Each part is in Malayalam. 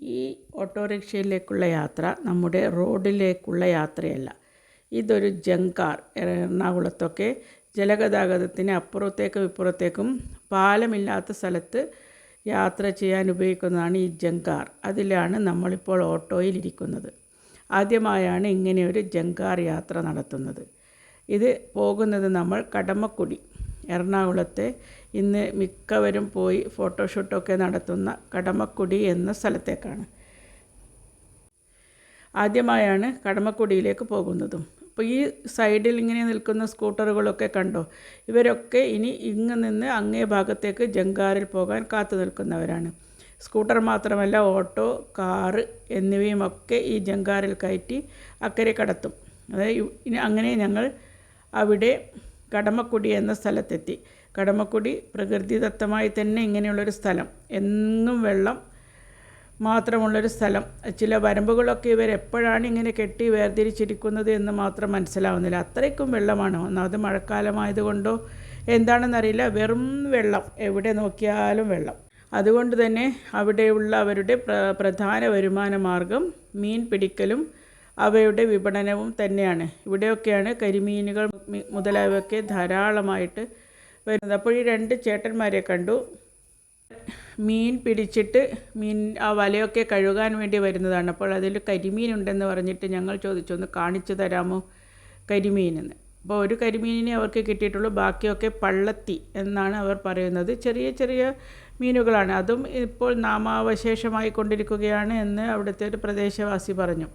ഈ ഓട്ടോറിക്ഷയിലേക്കുള്ള യാത്ര നമ്മുടെ റോഡിലേക്കുള്ള യാത്രയല്ല. ഇതൊരു ജങ്കാർ എറണാകുളത്തൊക്കെ ജലഗതാഗതത്തിന് അപ്പുറത്തേക്കും ഇപ്പുറത്തേക്കും പാലമില്ലാത്ത സ്ഥലത്ത് യാത്ര ചെയ്യാൻ ഉപയോഗിക്കുന്നതാണ് ഈ ജങ്കാർ. അതിലാണ് നമ്മളിപ്പോൾ ഓട്ടോയിലിരിക്കുന്നത് ആദ്യമായാണ് ഇങ്ങനെയൊരു ജങ്കാർ യാത്ര നടത്തുന്നത്. ഇത് പോകുന്നത് നമ്മൾ കടമക്കുടി. എറണാകുളത്തെ ഇന്ന് മിക്കവരും പോയി ഫോട്ടോഷൂട്ടൊക്കെ നടത്തുന്ന കടമക്കുടി എന്ന സ്ഥലത്തേക്കാണ്. ആദ്യമായാണ് കടമക്കുടിയിലേക്ക് പോകുന്നതും. അപ്പോൾ ഈ സൈഡിൽ ഇങ്ങനെ നിൽക്കുന്ന സ്കൂട്ടറുകളൊക്കെ കണ്ടോ? ഇവരൊക്കെ ഇനി ഇങ്ങ് നിന്ന് അങ്ങേ ഭാഗത്തേക്ക് ജങ്കാറിൽ പോകാൻ കാത്തു നിൽക്കുന്നവരാണ്. സ്കൂട്ടർ മാത്രമല്ല ഓട്ടോ കാറ് എന്നിവയുമൊക്കെ ഈ ജങ്കാറിൽ കയറ്റി അക്കരെ കടത്തും. അതായത് ഇനി അങ്ങനെ ഞങ്ങൾ അവിടെ കടമക്കുടി എന്ന സ്ഥലത്തെത്തി. കടമക്കുടി പ്രകൃതിദത്തമായി തന്നെ ഇങ്ങനെയുള്ളൊരു സ്ഥലം. എന്നും വെള്ളം മാത്രമുള്ളൊരു സ്ഥലം. ചില വരമ്പുകളൊക്കെ ഇവർ എപ്പോഴാണ് ഇങ്ങനെ കെട്ടി വേർതിരിച്ചിരിക്കുന്നത് എന്ന് മാത്രം മനസ്സിലാവുന്നില്ല. അത്രയ്ക്കും വെള്ളമാണ്. ഒന്നാമത് മഴക്കാലമായതുകൊണ്ടോ എന്താണെന്നറിയില്ല. വെറും വെള്ളം. എവിടെ നോക്കിയാലും വെള്ളം. അതുകൊണ്ട് തന്നെ അവിടെയുള്ള അവരുടെ പ്രധാന വരുമാന മാർഗം മീൻ പിടിക്കലും അവയുടെ വിപണനവും തന്നെയാണ്. ഇവിടെയൊക്കെയാണ് കരിമീനുകൾ മുതലായവയൊക്കെ ധാരാളമായിട്ട് വരുന്നത്. അപ്പോൾ ഈ രണ്ട് ചേട്ടന്മാരെ കണ്ടു. മീൻ പിടിച്ചിട്ട് മീൻ ആ വലയൊക്കെ കഴുകാൻ വേണ്ടി വരുന്നതാണ്. അപ്പോൾ അതിൽ കരിമീൻ ഉണ്ടെന്ന് പറഞ്ഞിട്ട് ഞങ്ങൾ ചോദിച്ചു ഒന്ന് കാണിച്ചു തരാമോ കരിമീനെന്ന്? അപ്പോൾ ഒരു കരിമീനിനെ അവർക്ക് കിട്ടിയിട്ടുള്ളൂ. ബാക്കിയൊക്കെ പള്ളത്തി എന്നാണ് അവർ പറയുന്നത്. ചെറിയ ചെറിയ മീനുകളാണ്. അതും ഇപ്പോൾ നാമാവശേഷമായി കൊണ്ടിരിക്കുകയാണ് എന്ന് അവിടുത്തെ ഒരു പ്രദേശവാസി പറഞ്ഞു.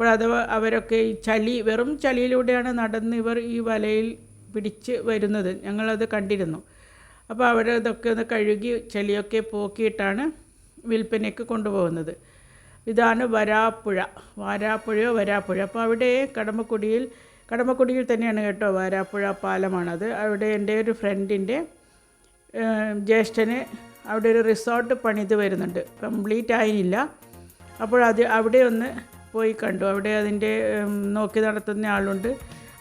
അപ്പോൾ അത് അവരൊക്കെ ഈ ചളി വെറും ചളിയിലൂടെയാണ് നടന്ന് ഇവർ ഈ വലയിൽ പിടിച്ച് വരുന്നത്. ഞങ്ങളത് കണ്ടിരുന്നു. അപ്പോൾ അവർ ഇതൊക്കെ ഒന്ന് കഴുകി ചളിയൊക്കെ പോക്കിയിട്ടാണ് വിൽപ്പനയ്ക്ക് കൊണ്ടുപോകുന്നത്. ഇതാണ് വരാപ്പുഴ. വാരാപ്പുഴയോ വരാപ്പുഴ. അപ്പോൾ അവിടെ കടമക്കുടിയിൽ കടമക്കുടിയിൽ തന്നെയാണ് കേട്ടോ വാരാപ്പുഴ പാലമാണത്. അവിടെ എന്റെ ഒരു ഫ്രണ്ടിന്റെ ജ്യേഷ്ഠന് അവിടെ ഒരു റിസോർട്ട് പണിത് വരുന്നുണ്ട്. കംപ്ലീറ്റ് ആയില്ല അപ്പോൾ അത് അവിടെ ഒന്ന് പോയി കണ്ടു. അവിടെ അതിന്റെ നോക്കി നടത്തുന്ന ആളുണ്ട്.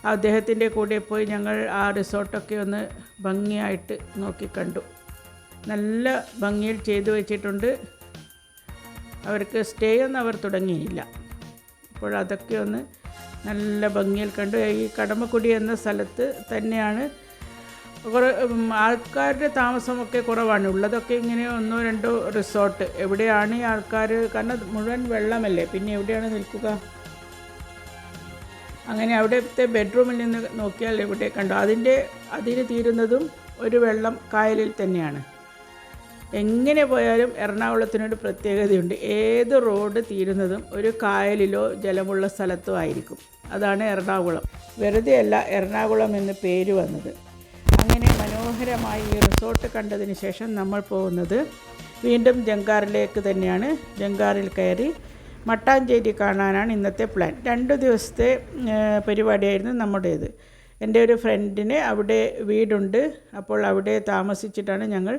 അദ്ദേഹത്തിന്റെ കൂടെ പോയി ഞങ്ങൾ ആ റിസോർട്ടൊക്കെ ഒന്ന് ഭംഗിയായിട്ട് നോക്കി കണ്ടു. നല്ല ഭംഗിയിൽ ചെയ്തു വെച്ചിട്ടുണ്ട്. അവർക്ക് സ്റ്റേ ഒന്നും അവർ തുടങ്ങിയില്ല. അപ്പോൾ അതൊക്കെ ഒന്ന് നല്ല ഭംഗിയിൽ കണ്ടു. ഈ കടമക്കുടി എന്ന സ്ഥലത്ത് തന്നെയാണ് കുറേ ആൾക്കാരുടെ താമസമൊക്കെ കുറവാണ്. ഉള്ളതൊക്കെ ഇങ്ങനെ ഒന്നോ രണ്ടോ റിസോർട്ട്. എവിടെയാണ് ഈ ആൾക്കാർ കാരണം മുഴുവൻ വെള്ളമല്ലേ? പിന്നെ എവിടെയാണ് നിൽക്കുക? അങ്ങനെ അവിടുത്തെ ബെഡ്റൂമിൽ നിന്ന് നോക്കിയാൽ എവിടെ കണ്ടു. അതിന്റെ അതിന് തീരുന്നതും ഒരു വെള്ളം കായലിൽ തന്നെയാണ്. എങ്ങനെ പോയാലും എറണാകുളത്തിനൊരു പ്രത്യേകതയുണ്ട്. ഏത് റോഡ് തീരുന്നതും ഒരു കായലിലോ ജലമുള്ള സ്ഥലത്തോ ആയിരിക്കും. അതാണ് എറണാകുളം. വെറുതെയല്ല എറണാകുളം എന്ന് പേര് വന്നത്. മനോഹരമായി ഈ റിസോർട്ട് കണ്ടതിന് ശേഷം നമ്മൾ പോകുന്നത് വീണ്ടും ജങ്കാറിലേക്ക് തന്നെയാണ്. ജങ്കാറിൽ കയറി മട്ടാഞ്ചേരി കാണാനാണ് ഇന്നത്തെ പ്ലാൻ രണ്ട് ദിവസത്തെ പരിപാടിയായിരുന്നു നമ്മുടേത്. എന്റെ ഒരു ഫ്രണ്ടിന് അവിടെ വീടുണ്ട്. അപ്പോൾ അവിടെ താമസിച്ചിട്ടാണ് ഞങ്ങൾ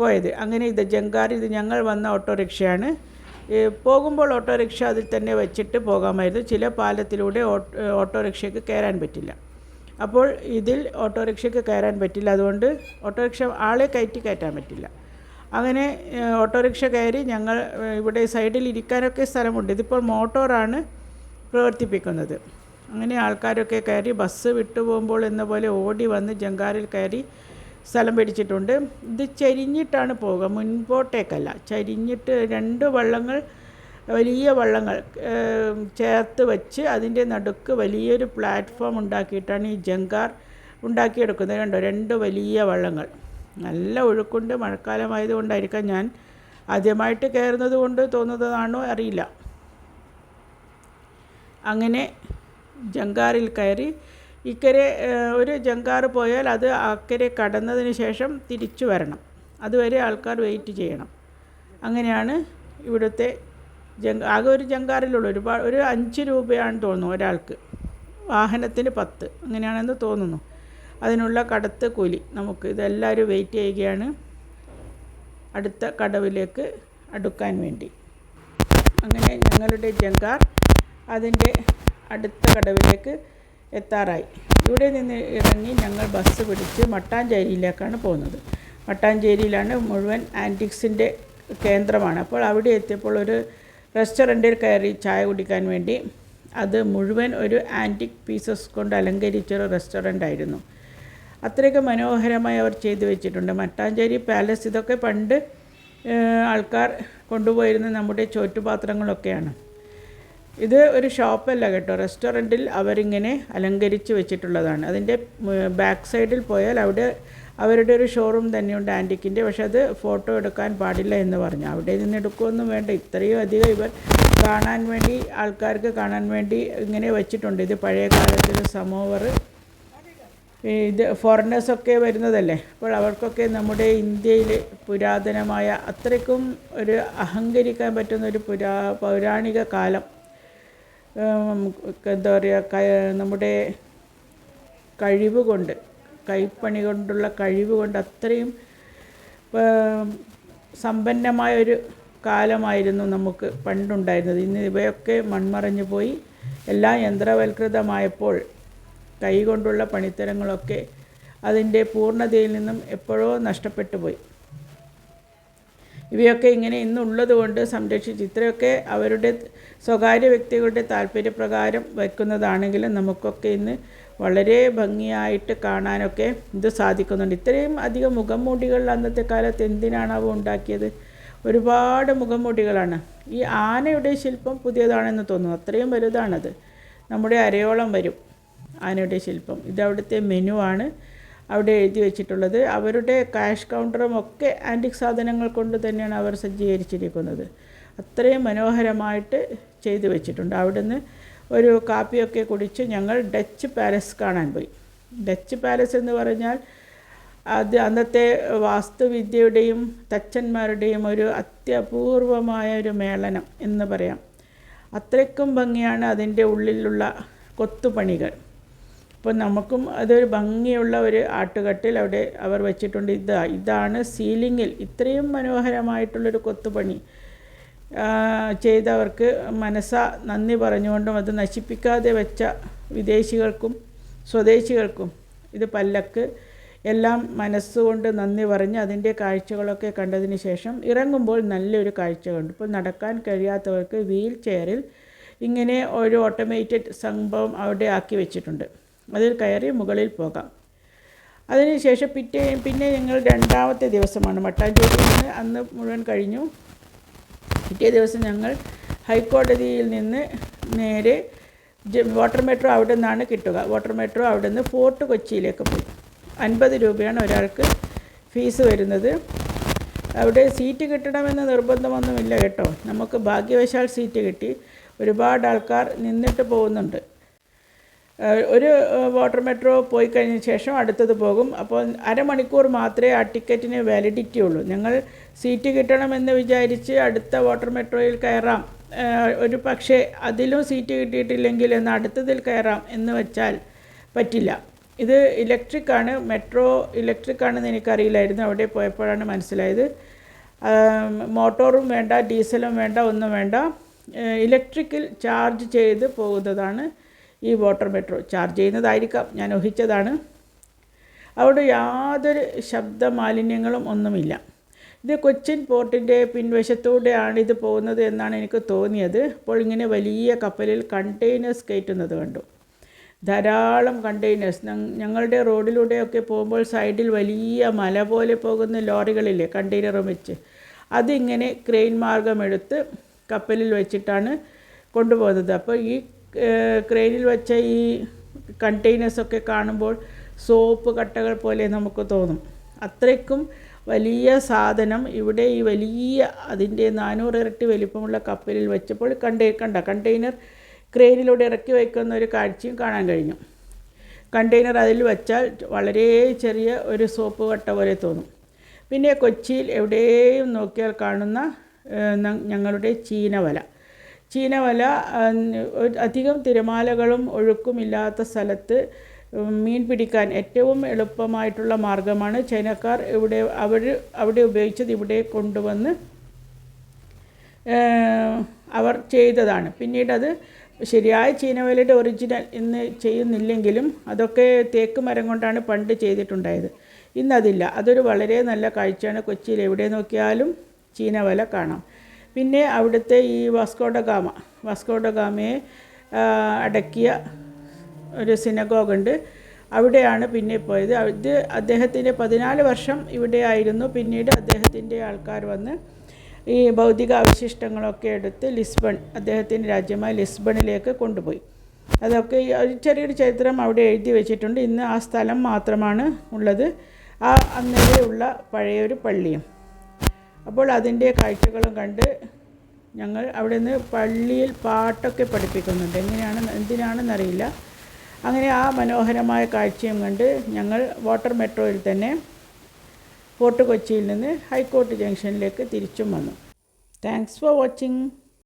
പോയത്. അങ്ങനെ ഇത് ജങ്കാർ ഇത് ഞങ്ങൾ വന്ന ഓട്ടോറിക്ഷയാണ്. പോകുമ്പോൾ ഓട്ടോറിക്ഷ അതിൽ തന്നെ വെച്ചിട്ട് പോകാമായിരുന്നു. ചില പാലത്തിലൂടെ ഓട്ടോറിക്ഷയ്ക്ക് കയറാൻ പറ്റില്ല. അപ്പോൾ ഇതിൽ ഓട്ടോറിക്ഷയ്ക്ക് കയറാൻ പറ്റില്ല. അതുകൊണ്ട് ഓട്ടോറിക്ഷ ആളെ കയറ്റി കയറ്റാൻ പറ്റില്ല. അങ്ങനെ ഓട്ടോറിക്ഷ കയറി ഞങ്ങൾ ഇവിടെ സൈഡിൽ ഇരിക്കാനൊക്കെ സ്ഥലമുണ്ട്. ഇതിപ്പോൾ മോട്ടോറാണ് പ്രവർത്തിപ്പിക്കുന്നത്. അങ്ങനെ ആൾക്കാരൊക്കെ കയറി ബസ് വിട്ടുപോകുമ്പോൾ എന്ന പോലെ ഓടി വന്ന് ജങ്കാറിൽ കയറി സ്ഥലം പിടിച്ചിട്ടുണ്ട്. ഇത് ചരിഞ്ഞിട്ടാണ് പോവുക. മുൻപോട്ടേക്കല്ല. ചരിഞ്ഞിട്ട് രണ്ട് വള്ളങ്ങൾ വലിയ വള്ളങ്ങൾ ചേർത്ത് വെച്ച് അതിന്റെ നടുക്ക് വലിയൊരു പ്ലാറ്റ്ഫോം ഉണ്ടാക്കിയിട്ടാണ് ഈ ജങ്കാർ ഉണ്ടാക്കിയെടുക്കുന്നത്. കണ്ടോ? രണ്ട് വലിയ വള്ളങ്ങൾ. നല്ല ഒഴുക്കുണ്ട്. മഴക്കാലമായതുകൊണ്ടായിരിക്കാം ഞാൻ ആദ്യമായിട്ട് കയറുന്നത് കൊണ്ട് തോന്നുന്നതാണോ അറിയില്ല. അങ്ങനെ ജങ്കാറിൽ കയറി ഇക്കരെ ഒരു ജങ്കാർ പോയാൽ അത് അക്കരെ കടന്നതിന് ശേഷം തിരിച്ചു വരണം. അതുവരെ ആൾക്കാർ വെയിറ്റ് ചെയ്യണം. അങ്ങനെയാണ് ഇവിടുത്തെ ജങ്ക ആകെ ഒരു ജങ്കാറിലുള്ളൂ ഒരുപാട് ഒരു അഞ്ച് രൂപയാണ് തോന്നുന്നു ഒരാൾക്ക്. വാഹനത്തിന് പത്ത്. അങ്ങനെയാണെന്ന് തോന്നുന്നു. അതിനുള്ള കടത്ത് കൂലി നമുക്ക് ഇതെല്ലാവരും വെയിറ്റ് ചെയ്യുകയാണ്. അടുത്ത കടവിലേക്ക് അടുക്കാൻ വേണ്ടി. അങ്ങനെ ഞങ്ങളുടെ ജങ്കാർ അതിന്റെ അടുത്ത കടവിലേക്ക് എത്താറായി. ഇവിടെ നിന്ന് ഇറങ്ങി ഞങ്ങൾ ബസ് പിടിച്ച് മട്ടാഞ്ചേരിയിലേക്കാണ് പോകുന്നത്. മട്ടാഞ്ചേരിയിലാണ് മുഴുവൻ ആന്റിക്സിന്റെ കേന്ദ്രമാണ്. അപ്പോൾ അവിടെ എത്തിയപ്പോൾ ഒരു റെസ്റ്റോറന്റിൽ കയറി ചായ കുടിക്കാൻ വേണ്ടി അത് മുഴുവൻ ഒരു ആന്റിക് പീസസ് കൊണ്ട് അലങ്കരിച്ചൊരു റെസ്റ്റോറന്റ് ആയിരുന്നു അത്രയൊക്കെ മനോഹരമായി അവർ ചെയ്തു വെച്ചിട്ടുണ്ട്. മട്ടാഞ്ചേരി പാലസ് ഇതൊക്കെ പണ്ട് ആൾക്കാർ കൊണ്ടുപോയിരുന്ന നമ്മുടെ ചോറ്റുപാത്രങ്ങളൊക്കെയാണ്. ഇത് ഒരു ഷോപ്പല്ല കേട്ടോ. റെസ്റ്റോറന്റിൽ അവരിങ്ങനെ അലങ്കരിച്ച് വെച്ചിട്ടുള്ളതാണ്. അതിന്റെ ബാക്ക് സൈഡിൽ പോയാൽ അവിടെ അവരുടെ ഒരു ഷോറൂം തന്നെയുണ്ട് ആന്റിക്കിന്റെ. പക്ഷെ അത് ഫോട്ടോ എടുക്കാൻ പാടില്ല എന്ന് പറഞ്ഞു. അവിടെ നിന്ന് എടുക്കുമൊന്നും വേണ്ട. ഇത്രയും അധികം ഇവർ കാണാൻ വേണ്ടി ആൾക്കാർക്ക് കാണാൻ വേണ്ടി ഇങ്ങനെ വെച്ചിട്ടുണ്ട്. ഇത് പഴയ കാലത്തിൽ സമോവർ. ഇത് ഫോറിനേഴ്സൊക്കെ വരുന്നതല്ലേ? അപ്പോൾ അവർക്കൊക്കെ നമ്മുടെ ഇന്ത്യയിൽ പുരാതനമായ അത്രയ്ക്കും ഒരു അഹങ്കരിക്കാൻ പറ്റുന്ന ഒരു പുരാ പൗരാണിക കാലം എന്താ പറയുക നമ്മുടെ കഴിവ് കൊണ്ട് കൈപ്പണി കൊണ്ടുള്ള കഴിവ് കൊണ്ട് അത്രയും സമ്പന്നമായൊരു കാലമായിരുന്നു നമുക്ക് പണ്ടുണ്ടായിരുന്നത്. ഇന്ന് ഇവയൊക്കെ മൺമറഞ്ഞു പോയി. എല്ലാം യന്ത്രവൽകൃതമായപ്പോൾ കൈകൊണ്ടുള്ള പണിത്തരങ്ങളൊക്കെ അതിന്റെ പൂർണതയിൽ നിന്നും എപ്പോഴോ നഷ്ടപ്പെട്ടു പോയി. ഇവയൊക്കെ ഇങ്ങനെ ഇന്നുള്ളത് കൊണ്ട് സംരക്ഷിച്ച് ഇത്രയൊക്കെ അവരുടെ സ്വകാര്യ വ്യക്തികളുടെ താല്പര്യപ്രകാരം വയ്ക്കുന്നതാണെങ്കിലും നമുക്കൊക്കെ ഇന്ന് വളരെ ഭംഗിയായിട്ട് കാണാനൊക്കെ ഇത് സാധിക്കുന്നുണ്ട്. ഇത്രയും അധികം മുഖംമൂടികൾ അന്നത്തെ കാലത്ത് എന്തിനാണ് അവ ഉണ്ടാക്കിയത്? ഒരുപാട് മുഖംമൂടികളാണ്. ഈ ആനയുടെ ശില്പം പുതിയതാണെന്ന് തോന്നുന്നു. അത്രയും വലുതാണത്. നമ്മുടെ അരയോളം വരും ആനയുടെ ശില്പം. ഇത് അവിടുത്തെ മെനു ആണ്. അവിടെ എഴുതി വെച്ചിട്ടുള്ളത്. അവരുടെ ക്യാഷ് കൗണ്ടറും ഒക്കെ ആന്റിക് സാധനങ്ങൾ കൊണ്ട് തന്നെയാണ് അവർ സജ്ജീകരിച്ചിരിക്കുന്നത്. അത്രയും മനോഹരമായിട്ട് ചെയ്തു വെച്ചിട്ടുണ്ട്. അവിടുന്ന് ഒരു കാപ്പിയൊക്കെ കുടിച്ച് ഞങ്ങൾ ഡച്ച് പാലസ് കാണാൻ പോയി. ഡച്ച് പാലസ് എന്ന് പറഞ്ഞാൽ അത് അന്നത്തെ വാസ്തുവിദ്യയുടെയും തച്ചന്മാരുടെയും ഒരു അത്യപൂർവമായ ഒരു മേളനം എന്ന് പറയാം. അത്രയ്ക്കും ഭംഗിയാണ് അതിന്റെ ഉള്ളിലുള്ള കൊത്തുപണികൾ. അപ്പോൾ നമുക്കും അതൊരു ഭംഗിയുള്ള ഒരു ആട്ടുകട്ടിൽ അവിടെ അവർ വെച്ചിട്ടുണ്ട്. ഇതാ ഇതാണ് സീലിങ്ങിൽ ഇത്രയും മനോഹരമായിട്ടുള്ളൊരു കൊത്തുപണി. ചെയ്തവർക്ക് മനസ്സ നന്ദി പറഞ്ഞുകൊണ്ടും അത് നശിപ്പിക്കാതെ വെച്ച വിദേശികൾക്കും സ്വദേശികൾക്കും ഇത് പല്ലക്ക് എല്ലാം മനസ്സുകൊണ്ട് നന്ദി പറഞ്ഞ് അതിന്റെ കാഴ്ചകളൊക്കെ കണ്ടതിന് ശേഷം ഇറങ്ങുമ്പോൾ നല്ലൊരു കാഴ്ച കണ്ടു. ഇപ്പോൾ നടക്കാൻ കഴിയാത്തവർക്ക് വീൽ ചെയറിൽ ഇങ്ങനെ ഒരു ഓട്ടോമേറ്റഡ് സംഭവം അവിടെ ആക്കി വെച്ചിട്ടുണ്ട്. അതിൽ കയറി മുകളിൽ പോകാം. അതിനുശേഷം പിറ്റേ പിന്നെ ഞങ്ങൾ രണ്ടാമത്തെ ദിവസമാണ് മട്ടാഞ്ചേരി നിന്ന് അന്ന് മുഴുവൻ കഴിഞ്ഞു. പിറ്റേ ദിവസം ഞങ്ങൾ ഹൈക്കോടതിയിൽ നിന്ന് നേരെ വാട്ടർ മെട്രോ അവിടെ നിന്നാണ് കിട്ടുക. വാട്ടർ മെട്രോ അവിടെ നിന്ന് ഫോർട്ട് കൊച്ചിയിലേക്ക് പോയി. അൻപത് രൂപയാണ് ഒരാൾക്ക് ഫീസ് വരുന്നത്. അവിടെ സീറ്റ് കിട്ടണമെന്ന് നിർബന്ധമൊന്നുമില്ല കേട്ടോ. നമുക്ക് ഭാഗ്യവശാൽ സീറ്റ് കിട്ടി. ഒരുപാട് ആൾക്കാർ നിന്നിട്ട് പോകുന്നുണ്ട്. ഒരു വാട്ടർ മെട്രോ പോയി കഴിഞ്ഞ ശേഷം അടുത്തത് പോകും. അപ്പോൾ അരമണിക്കൂർ മാത്രമേ ആ ടിക്കറ്റിന് വാലിഡിറ്റി ഉള്ളൂ. ഞങ്ങൾ സീറ്റ് കിട്ടണമെന്ന് വിചാരിച്ച് അടുത്ത വാട്ടർ മെട്രോയിൽ കയറാം. ഒരു പക്ഷേ അതിലും സീറ്റ് കിട്ടിയിട്ടില്ലെങ്കിൽ എന്ന് അടുത്തതിൽ കയറാം എന്ന് വെച്ചാൽ പറ്റില്ല. ഇത് ഇലക്ട്രിക് ആണ്. മെട്രോ ഇലക്ട്രിക് ആണെന്ന് എനിക്കറിയില്ലായിരുന്നു. അവിടെ പോയപ്പോഴാണ് മനസ്സിലായത്. മോട്ടോറും വേണ്ട ഡീസലും വേണ്ട ഒന്നും വേണ്ട. ഇലക്ട്രിക്കിൽ ചാർജ് ചെയ്ത് പോകുന്നതാണ്. ഈ വാട്ടർ മെട്രോ ചാർജ് ചെയ്യുന്നതായിരിക്കാം. ഞാൻ ഊഹിച്ചതാണ്. അവിടെ യാതൊരു ശബ്ദ മാലിന്യങ്ങളും ഒന്നുമില്ല. ഇത് കൊച്ചിൻ പോർട്ടിന്റെ പിൻവശത്തൂടെയാണ് ഇത് പോകുന്നത് എന്നാണ് എനിക്ക് തോന്നിയത്. അപ്പോൾ ഇങ്ങനെ വലിയ കപ്പലിൽ കണ്ടെയ്നേഴ്സ് കയറ്റുന്നത് കണ്ടു. ധാരാളം കണ്ടെയ്നേഴ്സ് ഞങ്ങളുടെ റോഡിലൂടെയൊക്കെ പോകുമ്പോൾ സൈഡിൽ വലിയ മല പോലെ പോകുന്ന ലോറികളില്ലേ കണ്ടെയ്നറും വെച്ച്. അതിങ്ങനെ ക്രെയിൻ മാർഗം എടുത്ത് കപ്പലിൽ വെച്ചിട്ടാണ് കൊണ്ടുപോകുന്നത്. അപ്പോൾ ഈ ക്രെയിനിൽ വെച്ച ഈ കണ്ടെയ്നേഴ്സൊക്കെ കാണുമ്പോൾ സോപ്പ് കട്ടകൾ പോലെ നമുക്ക് തോന്നും. അത്രയ്ക്കും വലിയ സാധനം ഇവിടെ ഈ വലിയ അതിന്റെ നാനൂറ് ഇരട്ടി വലിപ്പമുള്ള കപ്പലിൽ വെച്ചപ്പോൾ കണ്ടേ കണ്ട. കണ്ടെയ്നർ ക്രെയിനിലൂടെ ഇറക്കി വയ്ക്കുന്ന ഒരു കാഴ്ചയും കാണാൻ കഴിഞ്ഞു. കണ്ടെയ്നർ അതിൽ വെച്ചാൽ വളരെ ചെറിയ ഒരു സോപ്പ് കട്ട പോലെ തോന്നും. പിന്നെ കൊച്ചിയിൽ എവിടെയും നോക്കിയാൽ കാണുന്ന ഞങ്ങളുടെ ചീനവല. ഞങ്ങളുടെ ചീനവല അധികം തിരമാലകളും ഒഴുക്കുമില്ലാത്ത സ്ഥലത്ത് മീൻ പിടിക്കാൻ ഏറ്റവും എളുപ്പമായിട്ടുള്ള മാർഗമാണ് ചൈനക്കാർ ഇവിടെ അവർ അവിടെ ഉപയോഗിച്ചത് ഇവിടെ കൊണ്ടുവന്ന് അവർ ചെയ്തതാണ്. പിന്നീട് അത് ശരിയായ ചീനവലയുടെ ഒറിജിനൽ ഇന്ന് ചെയ്യുന്നില്ലെങ്കിലും അതൊക്കെ തേക്ക് മരം കൊണ്ടാണ് പണ്ട് ചെയ്തിട്ടുണ്ടായത്. ഇന്നതില്ല. അതൊരു വളരെ നല്ല കാഴ്ചയാണ്. കൊച്ചിയിൽ എവിടെ നോക്കിയാലും ചീനവല കാണാം. പിന്നെ അവിടുത്തെ ഈ Vasco da Gama. Vasco da ഗാമയെ അടക്കിയ ഒരു സിനഗോഗുണ്ട് അവിടെയാണ് പിന്നെ പോയത്. ഇത് അദ്ദേഹത്തിന്റെ പതിനാല് വർഷം ഇവിടെ ആയിരുന്നു. പിന്നീട് അദ്ദേഹത്തിന്റെ ആൾക്കാർ വന്ന് ഈ ഭൗതിക അവശിഷ്ടങ്ങളൊക്കെ എടുത്ത് ലിസ്ബൺ അദ്ദേഹത്തിന്റെ രാജ്യമായ ലിസ്ബണിലേക്ക് കൊണ്ടുപോയി. അതൊക്കെ ഒരു ചെറിയൊരു ചരിത്രം അവിടെ എഴുതി വെച്ചിട്ടുണ്ട്. ഇന്ന് ആ സ്ഥലം മാത്രമാണ് ഉള്ളത്. ആ അന്നേരെയുള്ള പഴയൊരു പള്ളിയും. അപ്പോൾ അതിന്റെ കാഴ്ചകളും കണ്ട് ഞങ്ങൾ അവിടെ നിന്ന് പള്ളിയിൽ പാട്ടൊക്കെ പഠിപ്പിക്കുന്നുണ്ട്. എങ്ങനെയാണ് എന്തിനാണെന്നറിയില്ല. അങ്ങനെ ആ മനോഹരമായ കാഴ്ചയും കണ്ട് ഞങ്ങൾ വാട്ടർ മെട്രോയിൽ തന്നെ ഫോർട്ട് കൊച്ചിയിൽ നിന്ന് ഹൈക്കോർട്ട് ജംഗ്ഷനിലേക്ക് തിരിച്ചും വന്നു. Thanks for watching.